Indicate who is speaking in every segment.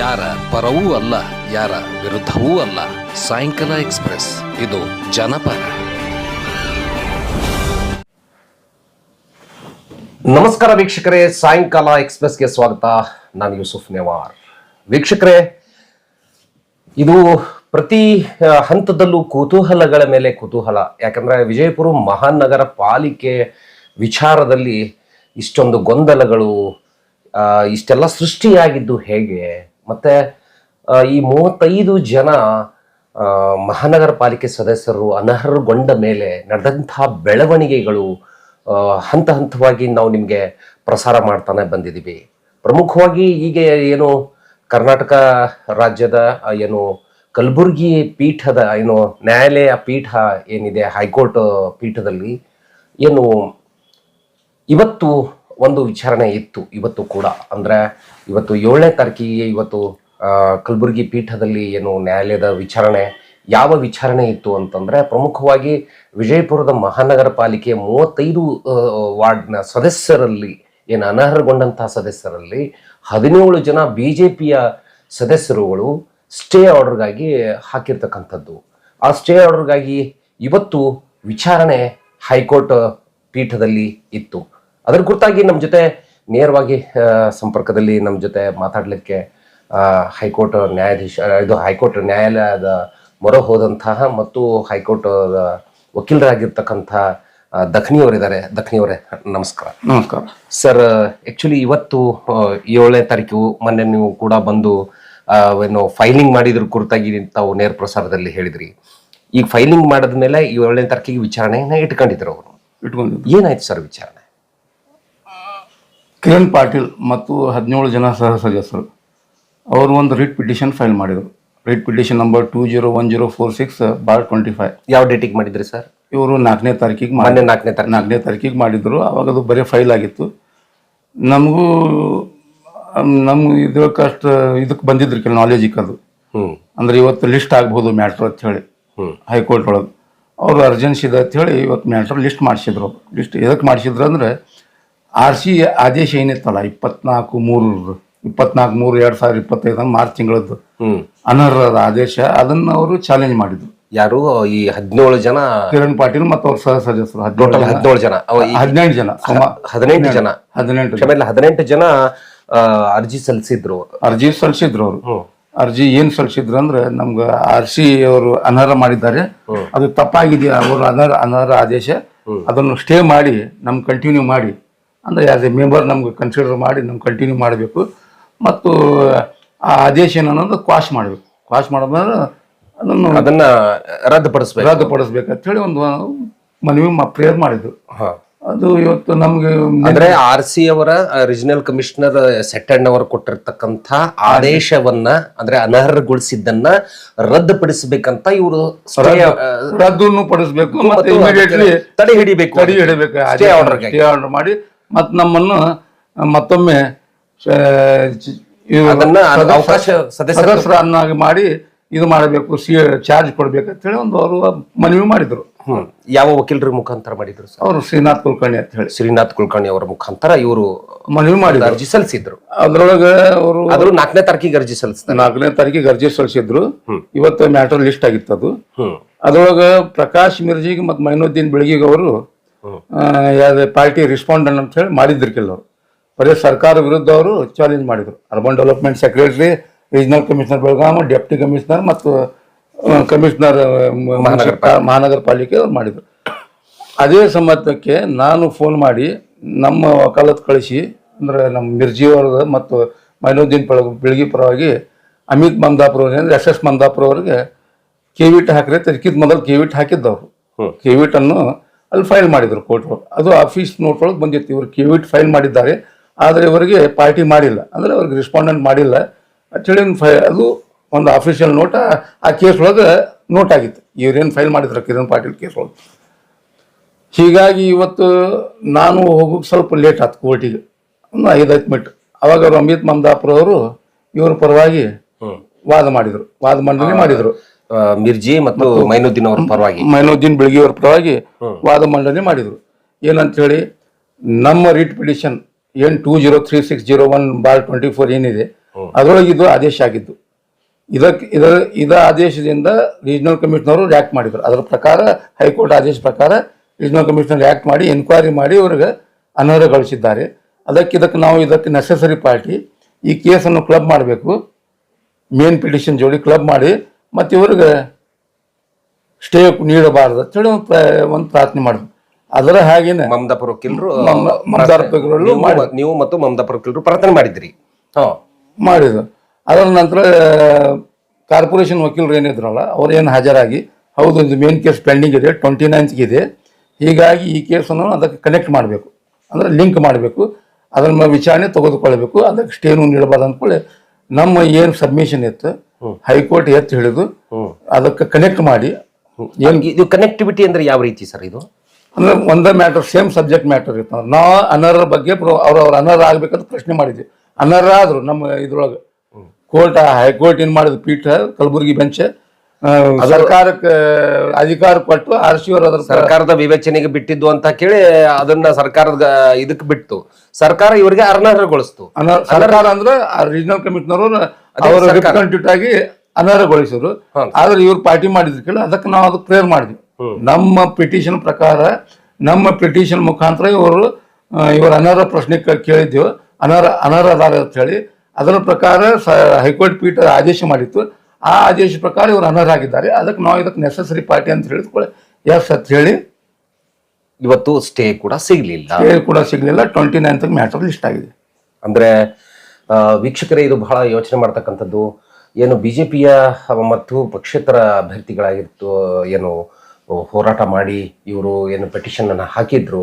Speaker 1: ಯಾರ ಪರವೂ ಅಲ್ಲ, ಯಾರ ವಿರುದ್ಧವೂ ಅಲ್ಲ. ಸಾಯಂಕಾಲ ಎಕ್ಸ್ಪ್ರೆಸ್, ಇದು ಜನಪರ.
Speaker 2: ನಮಸ್ಕಾರ ವೀಕ್ಷಕರೇ, ಸಾಯಂಕಾಲ ಎಕ್ಸ್ಪ್ರೆಸ್ಗೆ ಸ್ವಾಗತ. ನಾನು ಯೂಸುಫ್ ನೆವಾರ್. ವೀಕ್ಷಕರೇ, ಇದು ಪ್ರತಿ ಹಂತದಲ್ಲೂ ಕುತೂಹಲಗಳ ಮೇಲೆ ಕುತೂಹಲ. ಯಾಕಂದ್ರೆ ವಿಜಯಪುರ ಮಹಾನಗರ ಪಾಲಿಕೆ ವಿಚಾರದಲ್ಲಿ ಇಷ್ಟೊಂದು ಗೊಂದಲಗಳು ಇಷ್ಟೆಲ್ಲ ಸೃಷ್ಟಿಯಾಗಿದ್ದು ಹೇಗೆ? ಮತ್ತೆ ಈ ಮೂವತ್ತೈದು ಜನ ಮಹಾನಗರ ಪಾಲಿಕೆ ಸದಸ್ಯರು ಅನರ್ಹಗೊಂಡ ಮೇಲೆ ನಡೆದಂತಹ ಬೆಳವಣಿಗೆಗಳು ಹಂತ ಹಂತವಾಗಿ ನಾವು ನಿಮಗೆ ಪ್ರಸಾರ ಮಾಡ್ತಾನೆ ಬಂದಿದ್ದೀವಿ. ಪ್ರಮುಖವಾಗಿ ಈಗ ಏನು ಕರ್ನಾಟಕ ರಾಜ್ಯದ ಏನು ಕಲಬುರಗಿ ಪೀಠದ, ಏನು ನ್ಯಾಯಾಲಯ ಪೀಠ ಏನಿದೆ, ಹೈಕೋರ್ಟ್ ಪೀಠದಲ್ಲಿ, ಏನು ಇವತ್ತು ಒಂದು ವಿಚಾರಣೆ ಇತ್ತು ಇವತ್ತು ಕೂಡ. ಅಂದ್ರೆ ಇವತ್ತು ಏಳನೇ ತಾರೀಕಿಗೆ ಇವತ್ತು ಕಲಬುರಗಿ ಪೀಠದಲ್ಲಿ ಏನು ನ್ಯಾಯಾಲಯದ ವಿಚಾರಣೆ, ಯಾವ ವಿಚಾರಣೆ ಇತ್ತು ಅಂತಂದ್ರೆ ಪ್ರಮುಖವಾಗಿ ವಿಜಯಪುರದ ಮಹಾನಗರ ಪಾಲಿಕೆಯ ಮೂವತ್ತೈದು ವಾರ್ಡ್ನ ಸದಸ್ಯರಲ್ಲಿ, ಏನು ಅನರ್ಹಗೊಂಡಂತಹ ಸದಸ್ಯರಲ್ಲಿ ಹದಿನೇಳು ಜನ ಬಿ ಜೆ ಪಿಯ ಸದಸ್ಯರುಗಳು ಸ್ಟೇ ಆರ್ಡರ್ಗಾಗಿ ಹಾಕಿರ್ತಕ್ಕಂಥದ್ದು. ಆ ಸ್ಟೇ ಆರ್ಡರ್ಗಾಗಿ ಇವತ್ತು ವಿಚಾರಣೆ ಹೈಕೋರ್ಟ್ ಪೀಠದಲ್ಲಿ ಇತ್ತು. ಅದರ ಕುರಿತಾಗಿ ನಮ್ಮ ಜೊತೆ ನೇರವಾಗಿ ಸಂಪರ್ಕದಲ್ಲಿ ನಮ್ಮ ಜೊತೆ ಮಾತಾಡಲಿಕ್ಕೆ ಹೈಕೋರ್ಟ್ ನ್ಯಾಯಾಧೀಶ ಇದು ಹೈಕೋರ್ಟ್ ನ್ಯಾಯಾಲಯದ ಮೊರೆ ಹೋದಂತಹ ಮತ್ತು ಹೈಕೋರ್ಟ್ ವಕೀಲರಾಗಿರ್ತಕ್ಕಂಥ ದಖನಿಯವರಿದ್ದಾರೆ ದಖನಿಯವರೇ ನಮಸ್ಕಾರ.
Speaker 3: ನಮಸ್ಕಾರ.
Speaker 2: ಸರ್ ಆ್ಯಕ್ಚುಲಿ ಇವತ್ತು ಏಳನೇ ತಾರೀಕು ಮೊನ್ನೆ ನೀವು ಕೂಡ ಬಂದು ಏನು ಫೈಲಿಂಗ್ ಮಾಡಿದ್ರ ಕುರಿತಾಗಿ ತಾವು ನೇರ ಪ್ರಸಾರದಲ್ಲಿ ಹೇಳಿದ್ರಿ. ಈಗ ಫೈಲಿಂಗ್ ಮಾಡಿದ್ಮೇಲೆ ಏಳನೇ ತಾರೀಕಿಗೆ ವಿಚಾರಣೆಯನ್ನು ಇಟ್ಕೊಂಡಿದ್ರು ಅವರು.
Speaker 3: ಇಟ್ಕೊಂಡು
Speaker 2: ಏನಾಯ್ತು ಸರ್ ವಿಚಾರಣೆ?
Speaker 3: ಕಿರಣ್ ಪಾಟೀಲ್ ಮತ್ತು ಹದಿನೇಳು ಜನ ಸಹ ಸದಸ್ಯರು. ಅವರು ಒಂದು ರಿಟ್ ಪಿಟಿಷನ್ ಫೈಲ್ ಮಾಡಿದರು. Writ petition number two zero one zero four six bar twenty five
Speaker 2: ಯಾವ ಡೇಟಿಗೆ ಮಾಡಿದ್ರಿ ಸರ್
Speaker 3: ಇವರು ನಾಲ್ಕನೇ ತಾರೀಕಿಗೆ ಮಾಡಿ
Speaker 2: ನಾಲ್ಕನೇ ತಾರೀಕು.
Speaker 3: ನಾಲ್ಕನೇ ತಾರೀಕಿಗೆ ಮಾಡಿದ್ರು. ಅವಾಗ ಅದು ಬರೀ ಫೈಲ್ ಆಗಿತ್ತು. ನಮಗೂ ನಮ್ಗೆ ಇದಕ್ಕೆ ಅಷ್ಟು ಇದಕ್ಕೆ ಬಂದಿದ್ರು ಕೆಲ ನಾಲೆಜಿಗೆ ಅದು. ಅಂದ್ರೆ ಇವತ್ತು ಲಿಸ್ಟ್ ಆಗ್ಬೋದು ಮ್ಯಾಟ್ರ್ ಅಂತ ಹೇಳಿ. ಹೈಕೋರ್ಟ್ ಒಳಗೆ. ಅವರು ಅರ್ಜೆನ್ಸಿ ಇದೆ ಅಂತ ಹೇಳಿ ಇವತ್ತು ಮ್ಯಾಟ್ರ್ ಲಿಸ್ಟ್ ಮಾಡಿಸಿದ್ರು. ಲಿಸ್ಟ್ ಎದಕ್ಕೆ ಮಾಡಿಸಿದ್ರು ಅಂದ್ರೆ ಆರ್ ಸಿ ಆದೇಶ ಏನಿತ್ತಲ್ಲ ಇಪ್ಪತ್ನಾಲ್ಕು ಮೂರು ಇಪ್ಪತ್ನಾಲ್ಕು ಮೂರು ಎರಡು ಸಾವಿರದ ಇಪ್ಪತ್ತೈದು ಮಾರ್ಚ್ ತಿಂಗಳದ್ದು. ಅನರ್ಹದ ಆದೇಶ ಅದನ್ನ ಅವರು ಚಾಲೆಂಜ್ ಮಾಡಿದ್ರು.
Speaker 2: ಯಾರು? ಈ ಹದಿನೇಳು ಜನ?
Speaker 3: ಕಿರಣ್ ಪಾಟೀಲ್ ಮತ್ತು ಅವ್ರ ಸಹ ಸದಸ್ಯರು
Speaker 2: ಟೋಟಲ್
Speaker 3: ಹದಿನೇಳು
Speaker 2: ಜನ.
Speaker 3: ಹದಿನೆಂಟು ಜನ
Speaker 2: ಹದಿನೆಂಟು ಜನ.
Speaker 3: ಹದಿನೆಂಟು
Speaker 2: ಹದಿನೆಂಟು ಜನ ಅರ್ಜಿ ಸಲ್ಲಿಸಿದ್ರು.
Speaker 3: ಅರ್ಜಿ ಸಲ್ಲಿಸಿದ್ರು ಅವರು. ಅರ್ಜಿ ಏನ್ ಸಲ್ಲಿಸಿದ್ರು ಅಂದ್ರೆ ನಮ್ಗ ಆರ್ ಸಿ ಅವರು ಅನರ್ಹ ಮಾಡಿದ್ದಾರೆ. ಅದು ತಪ್ಪಾಗಿದೆಯಾ? ಅವರು ಅನರ್ಹ ಅನರ್ಹ ಆದೇಶ. ಅದನ್ನು ಸ್ಟೇ ಮಾಡಿ ನಮ್ ಕಂಟಿನ್ಯೂ ಮಾಡಿ. ಅಂದ್ರೆ ಆ್ಯಸ್ ಎ ಮೆಂಬರ್ ನಮ್ಗೆ ಕನ್ಸಿಡರ್ ಮಾಡಿ ನಮ್ಗೆ ಕಂಟಿನ್ಯೂ ಮಾಡಬೇಕು. ಮತ್ತು ಆ ಆದೇಶ ಏನನ್ನೋದು ಕ್ವಾಶ್ ಮಾಡಬೇಕು. ಕ್ವಾಶ್ ಮಾಡೋದಂದ್ರೆ ಅದನ್ನು
Speaker 2: ಅದನ್ನು ರದ್ದುಪಡಿಸ್ಬೇಕು.
Speaker 3: ರದ್ದುಪಡಿಸ್ಬೇಕಂತ ಹೇಳಿ ಒಂದು ಮನವಿ ಪ್ರೇರ್ ಮಾಡಿದ್ರು
Speaker 2: ಹಾ.
Speaker 3: ಅದು ಇವತ್ತು ನಮಗೆ
Speaker 2: ಅಂದ್ರೆ ಆರ್ ಸಿ ಅವರ ರಿಜಿನಲ್ ಕಮಿಷನರ್ ಸೆಟ್ಟಣ್ಣ ಅವರು ಕೊಟ್ಟಿರ್ತಕ್ಕಂಥ ಆದೇಶವನ್ನ ಅಂದ್ರೆ ಅನರ್ಹಗೊಳಿಸಿದ್ದನ್ನ ರದ್ದುಪಡಿಸಬೇಕಂತ ಇವರು
Speaker 3: ರದ್ದನ್ನು ಪಡಿಸಬೇಕು ಮತ್ತೆ ಇಮಿಡಿಯೇಟ್ಲಿ
Speaker 2: ತಡೆ ಹಿಡಿಬೇಕು.
Speaker 3: ತಡೆ ಹಿಡಬೇಕು. ಆರ್ಡರ್ ಮಾಡಿ ಮತ್ತು ನಮ್ಮನ್ನು ಮತ್ತೊಮ್ಮೆ
Speaker 2: ಅವಕಾಶ ಸದಸ್ಯರ
Speaker 3: ಸದಸ್ಯರನ್ನಾಗಿ ಮಾಡಿ ಇದು ಮಾಡಬೇಕು ಸಿ ಚಾರ್ಜ್ ಕೊಡ್ಬೇಕು ಅಂತ ಹೇಳಿ ಒಂದು ಅವರು ಮನವಿ ಮಾಡಿದ್ರು.
Speaker 2: ಯಾವ ವಕೀಲರ ಮುಖಾಂತರ ಮಾಡಿದ್ರು
Speaker 3: ಅವರು ಶ್ರೀನಾಥ್ ಕುಲಕರ್ಣಿ ಅಂತ ಹೇಳಿ.
Speaker 2: ಶ್ರೀನಾಥ್ ಕುಲಕರ್ಣಿ ಅವರ ಮುಖಾಂತರ ಇವರು
Speaker 3: ಮನವಿ ಮಾಡಿದ್ರು.
Speaker 2: ಅರ್ಜಿ ಸಲ್ಲಿಸಿದ್ರು.
Speaker 3: ಅದ್ರೊಳಗೆ ಅವರು
Speaker 2: ಅದ್ರ ನಾಲ್ಕನೇ ತಾರೀಕಿಗೆ ಅರ್ಜಿ ಸಲ್ಲಿಸಿದ್ರು.
Speaker 3: ನಾಲ್ಕನೇ ತಾರೀಕಿಗೆ ಅರ್ಜಿ ಸಲ್ಲಿಸಿದ್ರು. ಇವತ್ತು ಮ್ಯಾಟರ್ ಲಿಸ್ಟ್ ಆಗಿತ್ತು ಅದು. ಅದ್ರೊಳಗೆ ಪ್ರಕಾಶ್ ಮಿರ್ಜಿಗೆ ಮತ್ತು ಮೈನುದ್ದೀನ್ ಬೆಳಗಿಗೆ ಅವರು ಪಾರ್ಟಿ ರಿಸ್ಪಾಂಡ್ ಅಂತ ಹೇಳಿ ಮಾಡಿದ್ರು ಕೆಲವರು. ಬರೀ ಸರ್ಕಾರ ವಿರುದ್ಧ ಅವರು ಚಾಲೆಂಜ್ ಮಾಡಿದ್ರು. Urban development secretary regional commissioner Belgaum deputy commissioner ಮತ್ತು ಕಮಿಷನರ್ ಮಹಾನಗರ ಪಾಲಿಕೆ ಅವ್ರು ಮಾಡಿದ್ರು. ಅದೇ ಸಂಬಂಧಕ್ಕೆ ನಾನು ಫೋನ್ ಮಾಡಿ ನಮ್ಮ ವಕಾಲತ್ ಕಳಿಸಿ ಅಂದ್ರೆ ನಮ್ಮ ಮಿರ್ಜಿ ಅವ್ರದ ಮತ್ತು ಮೈನುದ್ದೀನ್ ಬೆಳಗ ಬೆಳಗಿ ಪರವಾಗಿ ಅಮಿತ್ ಮಂದಾಪುರ ಅಂದರೆ ಎಸ್ ಎಸ್ ಮಂದಾಪುರ ಅವರಿಗೆ ಕೆವಿಟ್ ಹಾಕಿದ್ರೆ ತಿರ್ಕಿದ ಮೊದಲು ಕೆ ವಿಟ್
Speaker 2: ಹಾಕಿದ್ದವರು.
Speaker 3: ಕೆ ಅನ್ನು ಅಲ್ಲಿ ಫೈಲ್ ಮಾಡಿದ್ರು ಕೋರ್ಟ್ ಅದು ಆಫೀಸ್ ನೋಟ್ ಒಳಗೆ ಬಂದಿತ್ತು. ಇವರು ಕಿವಿಟ್ ಫೈಲ್ ಮಾಡಿದ್ದಾರೆ. ಆದರೆ ಇವರಿಗೆ ಪಾರ್ಟಿ ಮಾಡಿಲ್ಲ. ಅಂದ್ರೆ ಅವ್ರಿಗೆ ರೆಸ್ಪಾಂಡೆಂಟ್ ಮಾಡಿಲ್ಲ. ಆ್ಯಕ್ಚುಲಿ ಫೈ ಅದು ಒಂದು ಆಫೀಷಿಯಲ್ ನೋಟ ಆ ಕೇಸ್ ಒಳಗೆ ನೋಟ್ ಆಗಿತ್ತು. ಇವ್ರೇನು ಫೈಲ್ ಮಾಡಿದ್ರು ಕಿರಣ್ ಪಾಟೀಲ್ ಕೇಸ್ ಒಳಗೆ. ಹೀಗಾಗಿ ಇವತ್ತು ನಾನು ಹೋಗೋಕೆ ಸ್ವಲ್ಪ ಲೇಟ್ ಆಯ್ತು ಕೋರ್ಟಿಗೆ ಒಂದು ಐದು ಹತ್ತು ಮಿನಿಟ್ ಅವಾಗ ಅವರು ಅಮಿತ್ ಮಮದಾಪುರ ಅವರು ಇವ್ರ ಪರವಾಗಿ ವಾದ ಮಾಡಿದರು. ವಾದ ಮಂಡನೆ ಮಾಡಿದ್ರು.
Speaker 2: ಮಿರ್ಜಿ ಮತ್ತು ಮೈನುದ್ದೀನ್ ಅವರ ಪರವಾಗಿ.
Speaker 3: ಮೈನುದ್ದೀನ್ ಬೆಳಗಿ ಅವ್ರ ಪರವಾಗಿ ವಾದ ಮಂಡನೆ ಮಾಡಿದ್ರು. ಏನಂತ ಹೇಳಿ ನಮ್ಮ ರಿಟ್ ಪಿಟಿಷನ್ ಏನ್ two zero three six zero one bar twenty four ಏನಿದೆ ಅದರೊಳಗೆ ಇದು ಆದೇಶ ಆಗಿದ್ದು. ಇದಕ್ಕೆ ಇದರ ಇದ ಆದೇಶದಿಂದ ರೀಜನಲ್ ಕಮಿಷನರು ರಿಯಾಕ್ಟ್ ಮಾಡಿದ್ರು. ಅದರ ಪ್ರಕಾರ ಹೈಕೋರ್ಟ್ ಆದೇಶ ಪ್ರಕಾರ ರೀಜನಲ್ ಕಮಿಷನರ್ ರಿಯಾಕ್ಟ್ ಮಾಡಿ ಎನ್ಕ್ವೈರಿ ಮಾಡಿ ಇವ್ರಿಗೆ ಅನರ್ಹಗೊಳಿಸಿದ್ದಾರೆ ಅದಕ್ಕೆ ಇದಕ್ಕೆ ನಾವು ಇದಕ್ಕೆ ನೆಸೆಸರಿ ಪಾರ್ಟಿ ಈ ಕೇಸನ್ನು ಕ್ಲಬ್ ಮಾಡಬೇಕು. ಮೇನ್ ಪಿಟಿಷನ್ ಜೋಡಿ ಕ್ಲಬ್ ಮಾಡಿ ಮತ್ತು ಇವ್ರಿಗೆ ಸ್ಟೇ ನೀಡಬಾರದು ಅಂತೇಳಿ ಒಂದು ಪ್ರ- ಒಂದು ಪ್ರಾರ್ಥನೆ ಮಾಡಿದ್ರು. ಅದರ ಹಾಗೇನೆ
Speaker 2: ಮಮದಾಪುರ ವಕೀಲರು
Speaker 3: ಮಮ- ವಕೀಲರು
Speaker 2: ನೀವು-
Speaker 3: ಮಾಡಿ-
Speaker 2: ನೀವು ಮತ್ತು ಮಮದಾಪುರ ವಕೀಲರು ಪ್ರಾರ್ಥನೆ ಮಾಡಿದ್ರಿ. ಹಾ
Speaker 3: ಮಾಡಿದ್ರು. ಅದರ ನಂತರ ಕಾರ್ಪೊರೇಷನ್ ವಕೀಲರು ಏನಿದ್ರಲ್ಲ ಅವ್ರು ಏನು ಹಾಜರಾಗಿ ಹೌದು ಇದು ಮೇನ್ ಕೇಸ್ ಪೆಂಡಿಂಗ್ ಇದೆ ಟ್ವೆಂಟಿ ನೈನ್ತ್ಗೆ ಇದೆ ಹೀಗಾಗಿ ಈ ಕೇಸನ್ನು ಅದಕ್ಕೆ ಕನೆಕ್ಟ್ ಮಾಡಬೇಕು. ಅಂದರೆ ಲಿಂಕ್ ಮಾಡಬೇಕು. ಅದರ ಮೇಲೆ ವಿಚಾರಣೆ ತೆಗೆದುಕೊಳ್ಬೇಕು ಅದಕ್ಕೆ ಸ್ಟೇನು ನೀಡಬಾರ್ದು ಅಂದ್ಕೊಳ್ಳಿ. ನಮ್ಮ ಏನು ಸಬ್ಮಿಷನ್ ಇತ್ತು ಹೈಕೋರ್ಟ್ ಎತ್ತಿ ಹಿಡಿದು ಅದಕ್ಕೆ ಕನೆಕ್ಟ್ ಮಾಡಿ.
Speaker 2: ಏನ್ ಇದು ಕನೆಕ್ಟಿವಿಟಿ ಅಂದ್ರೆ ಯಾವ ರೀತಿ ಸರ್ ಇದು?
Speaker 3: ಅಂದ್ರೆ ಒಂದೇ ಮ್ಯಾಟರ್ ಸೇಮ್ ಸಬ್ಜೆಕ್ಟ್ ಮ್ಯಾಟರ್ ಇತ್ತು. ನಾವು ಅನರ್ಹ ಬಗ್ಗೆ ಅವ್ರ ಅವ್ರು ಅನರ್ಹ ಆಗ್ಬೇಕಂತ ಪ್ರಶ್ನೆ ಮಾಡಿದ್ವಿ. ಅನರ್ಹ ಆದ್ರು ನಮ್ಮ ಇದ್ರೊಳಗೆ. ಕೋರ್ಟ್ ಹೈಕೋರ್ಟ್ ಏನ್ ಮಾಡಿದ್ರು? ಪೀಠ ಕಲಬುರಗಿ ಬೆಂಚ್ ಸರ್ಕಾರಕ್ಕೆ ಅಧಿಕಾರ ಕೊಟ್ಟು ಆರ್ ಸಿ ಅವರು ಅದರ
Speaker 2: ಸರ್ಕಾರದ ವಿವೇಚನೆಗೆ ಬಿಟ್ಟಿದ್ದು ಅಂತ ಕೇಳಿ ಅದನ್ನ ಸರ್ಕಾರದ ಇದಕ್ಕೆ ಬಿಟ್ಟು ಸರ್ಕಾರ ಇವರಿಗೆ ಅನರ್ಹಗೊಳಿಸ್ತು.
Speaker 3: ಅನ- ಸರ್ಕಾರ ಅಂದ್ರೆ ರೀಜನಲ್ ಕಮಿಷನರ್ ಅವರು ಆಗಿ ಅನರ್ಹಗೊಳಿಸಿದ್ರು. ಆದ್ರೆ ಇವ್ರು ಪಾರ್ಟಿ ಮಾಡಿದ್ರು ಕೇಳಿ ಅದಕ್ಕೆ ನಾವು ಅದಕ್ಕೆ ಪ್ರೇಯರ್ ಮಾಡಿದ್ವಿ. ನಮ್ಮ ಪಿಟಿಷನ್ ಪ್ರಕಾರ ನಮ್ಮ ಪಿಟಿಷನ್ ಮುಖಾಂತರ ಇವರು ಇವರು ಅನರ್ಹ ಪ್ರಶ್ನೆ ಕೇಳಿದ್ವಿ. ಕೇಳಿದ್ದೇವೆ ಅನರ್ಹ ಅನರ್ಹದಾರ ಅಂತ ಹೇಳಿ. ಅದರ ಪ್ರಕಾರ ಸ- ಹೈಕೋರ್ಟ್ ಪೀಠ ಆದೇಶ ಮಾಡಿತ್ತು. ಆ ಆದೇಶ ಪ್ರಕಾರ ಇವರು ಅನರ್ಹ ಆಗಿದ್ದಾರೆ ಅದಕ್ಕೆ ನಾವು ಇದಕ್ಕೆ ನೆಸಸರಿ ಪಾರ್ಟಿ ಅಂತ ಹೇಳಿದ್ಕೊಳ್ಳಿ. ಎಸ್ ಅಂತ ಹೇಳಿ.
Speaker 2: ಇವತ್ತು ಸ್ಟೇ ಕೂಡ ಸಿಗ್ಲಿಲ್ಲ.
Speaker 3: ಸ್ಟೇ ಕೂಡ ಸಿಗ್ಲಿಲ್ಲ. ಟ್ವೆಂಟಿ ನೈನ್ತ್ ಮ್ಯಾಟರ್ ಲಿಸ್ಟ್ ಆಗಿದೆ.
Speaker 2: ಅಂದ್ರೆ ವೀಕ್ಷಕರೇ ಇದು ಬಹಳ ಯೋಚನೆ ಮಾಡ್ತಕ್ಕಂಥದ್ದು ಏನು ಬಿ ಜೆ ಪಿಯ ಮತ್ತು ಪಕ್ಷೇತರ ಅಭ್ಯರ್ಥಿಗಳಾಗಿತ್ತು ಏನು ಹೋರಾಟ ಮಾಡಿ ಇವರು ಏನು ಪೆಟಿಷನ್ ಅನ್ನು ಹಾಕಿದ್ರು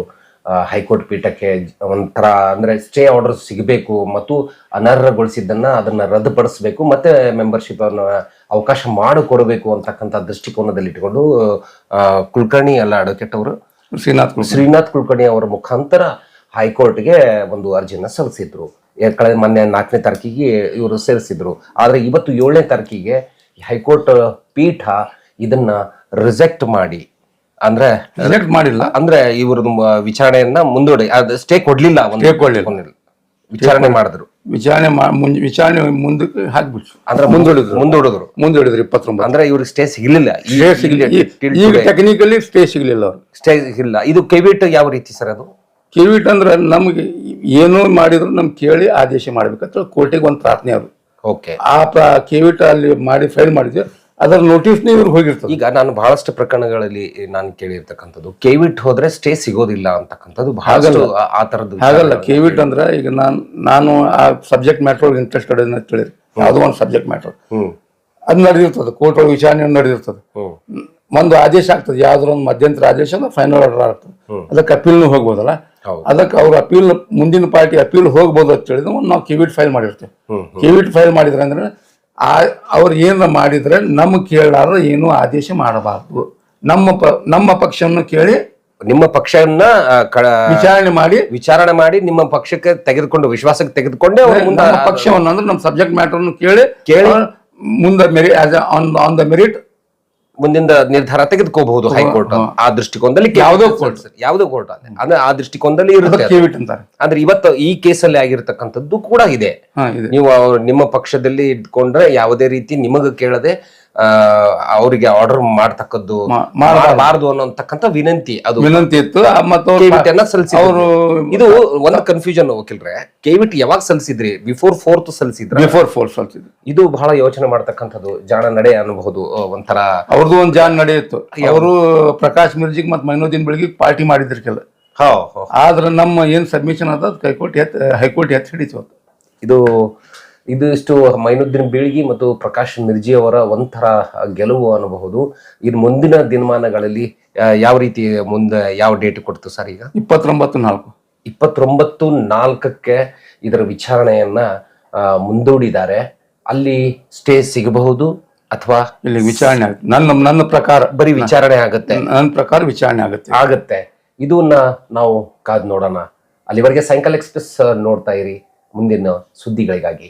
Speaker 2: ಹೈಕೋರ್ಟ್ ಪೀಠಕ್ಕೆ ಒಂಥರ ಅಂದ್ರೆ ಸ್ಟೇ ಆರ್ಡರ್ ಸಿಗಬೇಕು ಮತ್ತು ಅನರ್ಹಗೊಳಿಸಿದ್ದನ್ನು ಅದನ್ನ ರದ್ದುಪಡಿಸಬೇಕು ಮತ್ತೆ ಮೆಂಬರ್ಶಿಪ್ ಅನ್ನ ಅವಕಾಶ ಮಾಡಿಕೊಡಬೇಕು ಅಂತಕ್ಕಂಥ ದೃಷ್ಟಿಕೋನದಲ್ಲಿ ಇಟ್ಕೊಂಡು ಕುಲಕರ್ಣಿ ಅಲ್ಲ ಅಡ್ವೊಕೇಟ್ ಅವರು
Speaker 3: ಶ್ರೀನಾಥ್.
Speaker 2: ಶ್ರೀನಾಥ್ ಕುಲಕರ್ಣಿ ಅವರ ಮುಖಾಂತರ ಹೈಕೋರ್ಟ್ಗೆ ಒಂದು ಅರ್ಜಿಯನ್ನು ಸಲ್ಲಿಸಿದ್ರು ಕಳೆದ ಮೊನ್ನೆ ನಾಲ್ಕನೇ ತಾರೀಕಿಗೆ ಇವರು ಸೇರಿಸಿದ್ರು. ಆದರೆ ಇವತ್ತು ಏಳನೇ ತಾರೀಕಿಗೆ ಹೈಕೋರ್ಟ್ ಪೀಠ ಇದನ್ನ ರಿಜೆಕ್ಟ್ ಮಾಡಿ. ಅಂದ್ರೆ
Speaker 3: ರಿಜೆಕ್ಟ್ ಮಾಡಿಲ್ಲ.
Speaker 2: ಅಂದ್ರೆ ಇವ್ರದ್ದು ವಿಚಾರಣೆಯನ್ನ ಮುಂದೂಡಿ ಅದು ಸ್ಟೇ ಕೊಡ್ಲಿಲ್ಲ ಒಂದು. ವಿಚಾರಣೆ ಮಾಡಿದ್ರು.
Speaker 3: ವಿಚಾರಣೆ ವಿಚಾರಣೆ ಮುಂದ ಹಾಕ್ಬಿಟ್ರು.
Speaker 2: ಅಂದ್ರೆ ಮುಂದೂಡಿದ್ರು. ಮುಂದೂಡಿದ್ರು.
Speaker 3: ಮುಂದೂಡಿದ್ರು ಇಪ್ಪತ್ತೊಂಬತ್ತು.
Speaker 2: ಅಂದ್ರೆ ಇವ್ರಿಗೆ ಸ್ಟೇ ಸಿಗ್ಲಿಲ್ಲ.
Speaker 3: ಸ್ಟೇ ಸಿಗ್ಲಿಲ್ಲ. ಟೆಕ್ನಿಕಲಿ ಸ್ಟೇ ಸಿಗ್ಲಿಲ್ಲ
Speaker 2: ಸ್ಟೇ ಸಿಗ್ಲಿಲ್ಲ. ಇದು ಕೆವಿಟ್ ಯಾವ ರೀತಿ ಸರ್ ಅದು?
Speaker 3: ಕಿವಿಟ್ ಅಂದ್ರೆ ನಮ್ಗೆ ಏನೋ ಮಾಡಿದ್ರು ನಮ್ಗೆ ಕೇಳಿ ಆದೇಶ ಮಾಡ್ಬೇಕಂತ ಕೋರ್ಟಿಗೆ ಒಂದು ಪ್ರಾರ್ಥನೆ ಅದು.
Speaker 2: ಓಕೆ.
Speaker 3: ಆ ಪ್ರ ಕಿವಿಟ್ ಅಲ್ಲಿ ಮಾಡಿ ಫೈಲ್ ಮಾಡಿದ್ವಿ. ಅದರ ನೋಟಿಸ್ ಇವ್ರಿಗೆ ಹೋಗಿರ್ತದೆ.
Speaker 2: ಈಗ ನಾನು ಬಹಳಷ್ಟು ಪ್ರಕರಣಗಳಲ್ಲಿ ನಾನು ಕೇಳಿರ್ತಕ್ಕಂಥದ್ದು. ಕೆವಿಟ್ ಹೋದ್ರೆ ಸ್ಟೇ ಸಿಗೋದಿಲ್ಲ ಅಂತಕ್ಕಂಥದ್ದು ಬಹಳಷ್ಟು ಆ- ಆ ತರದ್ದು
Speaker 3: ಹಾಗಲ್ಲ. ಕಿವಿಟ್ ಅಂದ್ರೆ ಈಗ ನಾನು ನಾನು ಆ ಸಬ್ಜೆಕ್ಟ್ ಮ್ಯಾಟರ್ ಇಂಟ್ರೆಸ್ಟ್ ಅಂತ ತಿಳಿರಿ ಯಾವುದೋ ಒಂದು ಸಬ್ಜೆಕ್ಟ್ ಮ್ಯಾಟರ್.
Speaker 2: ಹ್ಮ್.
Speaker 3: ಅದು ನಡೆದಿರ್ತದೆ. ಕೋರ್ಟ್ ಒಳಗೆ ವಿಚಾರಣೆ ನಡೆದಿರ್ತದೆ.
Speaker 2: ಹ್ಮ್.
Speaker 3: ಒಂದು ಆದೇಶ ಆಗ್ತದೆ. ಯಾವ್ದಾರ ಒಂದು ಮಧ್ಯಂತರ ಆದೇಶ ಅಂದ್ರೆ ಫೈನಲ್ ಆರ್ಡರ್ ಆಗ್ತದೆ. ಅದಕ್ಕೆ ಅಪೀಲ್ನು ಹೋಗ್ಬೋದಲ್ಲ. ಅದಕ್ಕೆ ಅವ್ರ ಅಪೀಲ್ ಮುಂದಿನ ಪಾರ್ಟಿ ಅಪೀಲ್ ಹೋಗ್ಬೋದು ಅಂತ ಹೇಳಿದ್ರೆ ನಾವು ಕಿವಿಟ್ ಫೈಲ್ ಮಾಡಿರ್ತೇವೆ. ಕಿವಿಟ್ ಫೈಲ್ ಮಾಡಿದ್ರೆ ಅಂದ್ರೆ ಆ ಅವ್ರು ಏನಾರ ಮಾಡಿದ್ರೆ ನಮ್ಗೆ ಕೇಳಾರ ಏನು ಆದೇಶ ಮಾಡಬಾರ್ದು. ನಮ್ಮ ಪ ನಮ್ಮ ಪಕ್ಷವನ್ನು ಕೇಳಿ
Speaker 2: ನಿಮ್ಮ ಪಕ್ಷವನ್ನ
Speaker 3: ವಿಚಾರಣೆ ಮಾಡಿ
Speaker 2: ವಿಚಾರಣೆ ಮಾಡಿ ನಿಮ್ಮ ಪಕ್ಷಕ್ಕೆ ತೆಗೆದುಕೊಂಡು ವಿಶ್ವಾಸಕ್ಕೆ ತೆಗೆದುಕೊಂಡೇ
Speaker 3: ನಮ್ಮ ಪಕ್ಷವನ್ನು ಅಂದ್ರೆ ನಮ್ಮ ಸಬ್ಜೆಕ್ಟ್ ಮ್ಯಾಟರ್ ಕೇಳಿ
Speaker 2: ಕೇಳಿ.
Speaker 3: ಮುಂದೆ merit on on the merit
Speaker 2: ಮುಂದಿನ ನಿರ್ಧಾರ ತೆಗೆದುಕೋಬಹುದು ಹೈಕೋರ್ಟ್ ಆ ದೃಷ್ಟಿಕೋನದಲ್ಲಿ ಯಾವುದೋ ಕೋರ್ಟ್ ಯಾವುದೋ ಕೋರ್ಟ್ ಅಂದ್ರೆ ಆ ದೃಷ್ಟಿಕೋನದಲ್ಲಿ ಇರುತ್ತೆ ಆದ್ರೆ ಇವತ್ತು ಈ ಕೇಸಲ್ಲಿ ಆಗಿರ್ತಕ್ಕಂಥದ್ದು ಕೂಡ ಇದೆ. ನೀವು ನಿಮ್ಮ ಪಕ್ಷದಲ್ಲಿ ಇಟ್ಕೊಂಡ್ರೆ ಯಾವುದೇ ರೀತಿ ನಿಮಗ ಕೇಳದೆ ಅವರಿಗೆ ಆರ್ಡರ್ ಮಾಡ್ತಕ್ಕದ್ದು ಮಾಡಬಾರದು. ಅನ್ನೋತಕ್ಕಂತ ವಿನಂತಿ ಅದು.
Speaker 3: ವಿನಂತಿ ಇತ್ತು. ಅವ್ರು
Speaker 2: ಇದು ಒಂದು ಕನ್ಫ್ಯೂಷನ್ ವಕೀಲ್ರೆ ಕೆವಿಟ್ ಯಾವಾಗ ಸಲ್ಸಿದ್ರಿ ಬಿಫೋರ್ ಫೋರ್ತ್ ಸಲ್ಸಿದ್ರಿ
Speaker 3: ಬಿಫೋರ್ ಫೋರ್ತ್ ಸಲ್ಸಿದ್ರು
Speaker 2: ಇದು ಬಹಳ ಯೋಚನೆ ಮಾಡ್ತಕ್ಕಂಥದ್ದು ಜಾಣ ನಡೆ ಅನ್ನಬಹುದು ಒಂಥರ.
Speaker 3: ಅವ್ರದ್ದು ಒಂದು ನಡೆ ಇತ್ತು. ಅವರು ಪ್ರಕಾಶ್ ಮಿರ್ಜಿಗ್ ಮತ್ತೆ ಮೈನೋದಿನ್ ಬೆಳಗ್ಗೆ ಪಾರ್ಟಿ ಮಾಡಿದ್ರು ಕೆಲ. ಆದ್ರೆ ನಮ್ಮ ಏನ್ ಸಬ್ಮಿಷನ್ ಅದ ಕೈಕೋರ್ಟ್ ಹೈಕೋರ್ಟ್ ಎತ್ ಹೈಕೋರ್ಟ್ ಎತ್ ಹಿಡಿತು
Speaker 2: ಇದು ಇದು ಇಷ್ಟು ಮೈನುದ್ದೀನ್ ಬೀಳ್ಗಿ ಮತ್ತು ಪ್ರಕಾಶ್ ಮಿರ್ಜಿ ಅವರ ಒಂಥರ ಗೆಲುವು ಅನ್ನಬಹುದು. ಇದು ಮುಂದಿನ ದಿನಮಾನಗಳಲ್ಲಿ ಯಾವ ರೀತಿ ಮುಂದೆ ಯಾವ ಡೇಟ್ ಕೊಡ್ತು ಸರ್ ಈಗ?
Speaker 3: ಇಪ್ಪತ್ತೊಂಬತ್ತು ನಾಲ್ಕು.
Speaker 2: ಇಪ್ಪತ್ತೊಂಬತ್ತು ನಾಲ್ಕಕ್ಕೆ ಇದರ ವಿಚಾರಣೆಯನ್ನ ಮುಂದೂಡಿದ್ದಾರೆ. ಅಲ್ಲಿ ಸ್ಟೇ ಸಿಗಬಹುದು ಅಥವಾ
Speaker 3: ಇಲ್ಲಿ ವಿಚಾರಣೆ ನನ್ನ ನನ್ನ ಪ್ರಕಾರ.
Speaker 2: ಬರೀ ವಿಚಾರಣೆ ಆಗುತ್ತೆ?
Speaker 3: ನನ್ನ ಪ್ರಕಾರ ವಿಚಾರಣೆ ಆಗುತ್ತೆ.
Speaker 2: ಆಗುತ್ತೆ. ಇದನ್ನ ನಾವು ಕಾದ್ ನೋಡೋಣ. ಅಲ್ಲಿವರೆಗೆ ಸೈಂಕಲ್ ಎಕ್ಸ್ಪ್ರೆಸ್ ನೋಡ್ತಾ ಇರಿ ಮುಂದಿನ ಸುದ್ದಿಗಳಿಗಾಗಿ.